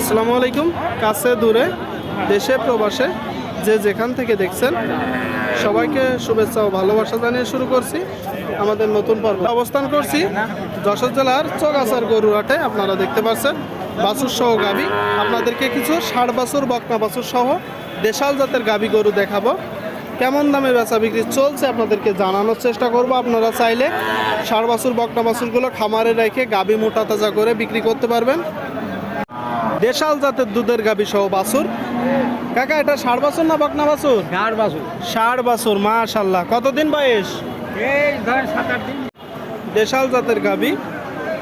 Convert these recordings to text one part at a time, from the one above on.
আসসালামু আলাইকুম। কাছে, দূরে, দেশে, প্রবাসে, যে যেখান থেকে দেখছেন, সবাইকে শুভেচ্ছা ও ভালোবাসা জানিয়ে শুরু করছি আমাদের নতুন পর্ব। অবস্থান করছি যশোর জেলার চৌগাছার গরুহাটে আপনারা দেখতে পাচ্ছেন বাছুর সহ গাবি। আপনাদেরকে কিছু ষাট বাছুর, বকনা বাছুর সহ দেশাল জাতের গাবি গরু দেখাবো। কেমন দামে বেচা বিক্রি চলছে আপনাদেরকে জানানোর চেষ্টা করব। আপনারা চাইলে ষাট বাছুর, বকনা বাছুরগুলো খামারে রেখে গাবি মোটা তাজা করে বিক্রি করতে পারবেন। দেশাল জাতের দুধের গাবি সহ বাছুর। কাকা এটা ষাট বাছুর না বকনা বাছুর? ষাট বছর। ষাট বাছুর মাশাল্লাহ কতদিন বয়স? এই ধরেন সাত আট দিন। দেশাল জাতের গাবি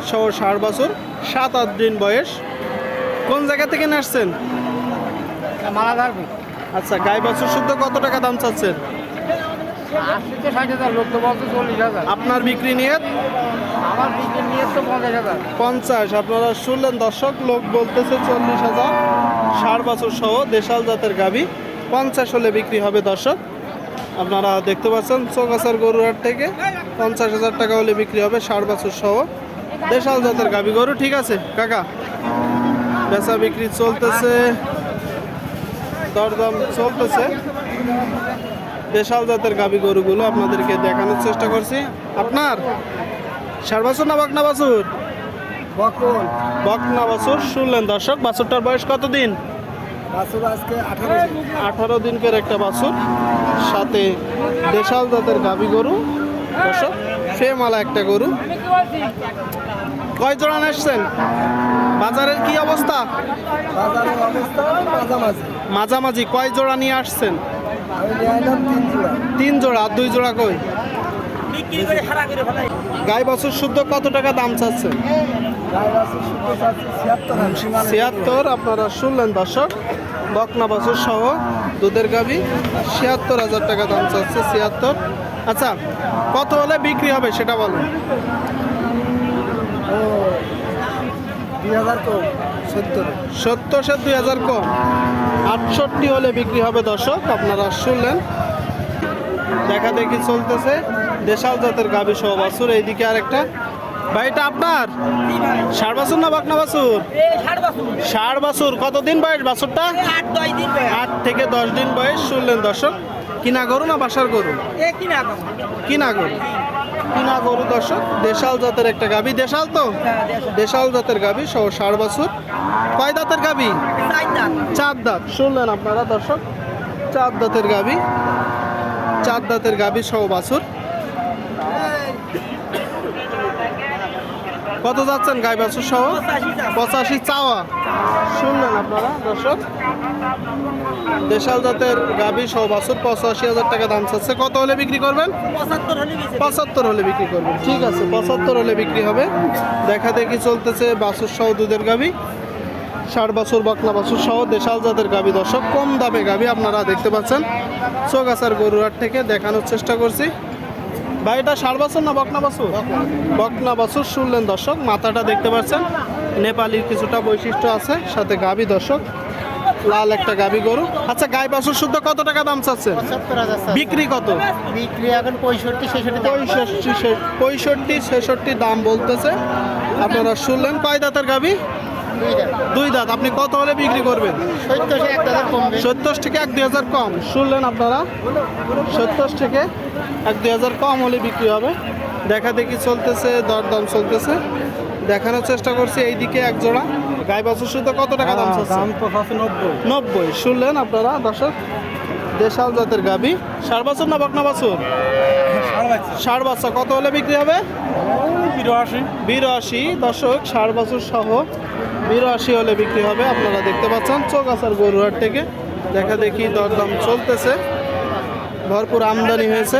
সহ ষাট বাছুর সাত আট দিন বয়স। কোন জায়গা থেকে আসছেন? আচ্ছা গাই বাছুর শুদ্ধ কত টাকা দাম চাচ্ছেন? আপনার বিক্রি নিয়ে পঞ্চাশ আপনারা শুনলেন দর্শক, লোক বলতেছে চল্লিশ হাজার ষাট বছর সহ দেশাল জাতের গাবি পঞ্চাশ হলে বিক্রি হবে দর্শক। আপনারা দেখতে পাচ্ছেন চৌকাছার গরুহাট থেকে পঞ্চাশ হাজার টাকা হলে বিক্রি হবে ষাট বছর সহ দেশাল জাতের গাবি গরু ঠিক আছে, কাকা? বেচা বিক্রি চলতেছে। দরদাম চলতেছে। দেশাল জাতের গাবি গরুগুলো আপনাদেরকে দেখানোর চেষ্টা করছি। আপনার? ষাট বছর না বাকনা বাছুর? বকনা বাছুর শুনলেন দর্শক বাছুরটার বয়স কত দিন। আঠারো দিনকের একটা বাছুর সাথে দেশাল জাতের গাবি গরু। দর্শক ফেমালা একটা গরু। কয় জোড়া এসছেন বাজারের কি অবস্থা? মাঝামাঝি। কয় জোড়া নিয়ে আসছেন? আমি নিয়ে এলাম তিন জোড়া তিন জোড়া আর দুই জোড়া কই গাই বাছুর শুদ্ধ কত টাকা দাম চাচ্ছেন ছিয়াত্তর আপনারা শুনলেন দর্শক বকনা বাছুর সহ দুধের গাবি ছিয়াত্তর হাজার টাকা দাম চাচ্ছে ছিয়াত্তর। আচ্ছা কত হলে বিক্রি হবে সেটা বলুন। ও দুই হাজার কম সত্তর। সত্তর সে দুই হাজার কম। আটষট্টি হলে বিক্রি হবে দর্শক আপনারা শুনলেন। দেখা দেখি চলতেছে। দেশাল জাতের গাবি সহ বাছুর। এইদিকে আরেকটা। ভাই এটা আপনার? ষাট বাছুর না বকনা বাছুর? ষাট বাছুর। কতদিন বয়স বাছুরটা? আট থেকে দশ দিন বয়স, শুনলেন দর্শক। কিনা গরু না বাসার গরু? কিনা গরু। কিনা গরু দর্শক, দেশাল জাতের একটা গাবি দেশাল তো? দেশাল জাতের গাবি সহ ষাট বাছুর। কয় দাঁতের গাবি চার দাঁত। শুনলেন আপনারা দর্শক? চার দাঁতের গাবি চার দাঁতের গাবি সহ বাছুর। কত যাচ্ছেন গাই বাছুর সহ? পঁচাশি চাওয়া। শুনলেন আপনারা দর্শক? দেশাল জাতের গাবি সহ বাছুর পঁচাশি হাজার টাকা দাম চাচ্ছে। কত হলে বিক্রি করবেন? পঁচাত্তর হলে বিক্রি করবেন। ঠিক আছে পঁচাত্তর হলে বিক্রি হবে। দেখা দেখি চলতেছে বাছুর সহ দুধের গাবি ষাট বছর বকলা বছর সহ দেশাল জাতের গাবি দর্শক কম দামে গাবি আপনারা দেখতে পাচ্ছেন। চৌগাছার গরুহাট থেকে দেখানোর চেষ্টা করছি। ভাই এটা ষাট বছর না বকনা বছর? বকনা বছর শুনলেন দর্শক মাথাটা দেখতে পাচ্ছেন। নেপালির কিছুটা বৈশিষ্ট্য আছে সাথে গাবি দর্শক। লাল একটা গাবি গরু। আচ্ছা গাই বাছুর শুদ্ধ কত টাকা দাম চাচ্ছে। বিক্রি কত? বিক্রি এখন পঁয়ষট্টি ছেষট্টি পঁয়ষট্টি পঁয়ষট্টি ছেষট্টি দাম বলতেছে। আপনারা শুনলেন কয় দাঁতের গাবি? দুই দাঁত আপনি কত হলে বিক্রি করবেন? সত্তর থেকে এক দুই হাজার কম। শুনলেন আপনারা? সত্তর থেকে এক দুই হাজার কম হলে বিক্রি হবে। দেখা দেখি চলতেছে দরদাম চলতেছে। দেখানোর চেষ্টা করছি এইদিকে এক জোড়া। গাই বাছুর শুদ্ধ কত টাকা দাম চাচ্ছে? পঁচাশি নব্বই। নব্বই। শুনলেন আপনারা দর্শক? দেশাল জাতের গাবি। ষাট বছর না বকনা বছর? ষাট বাচ্চা কত হলে বিক্রি হবে? বিরাশি। বিরাশি। দশক ষাট বছর সহ বিরাশি হলে বিক্রি হবে, আপনারা দেখতে পাচ্ছেন চৌগাছার গরুহাট থেকে। দেখা দেখি দরদাম চলতেছে। ভরপুর আমদানি হয়েছে।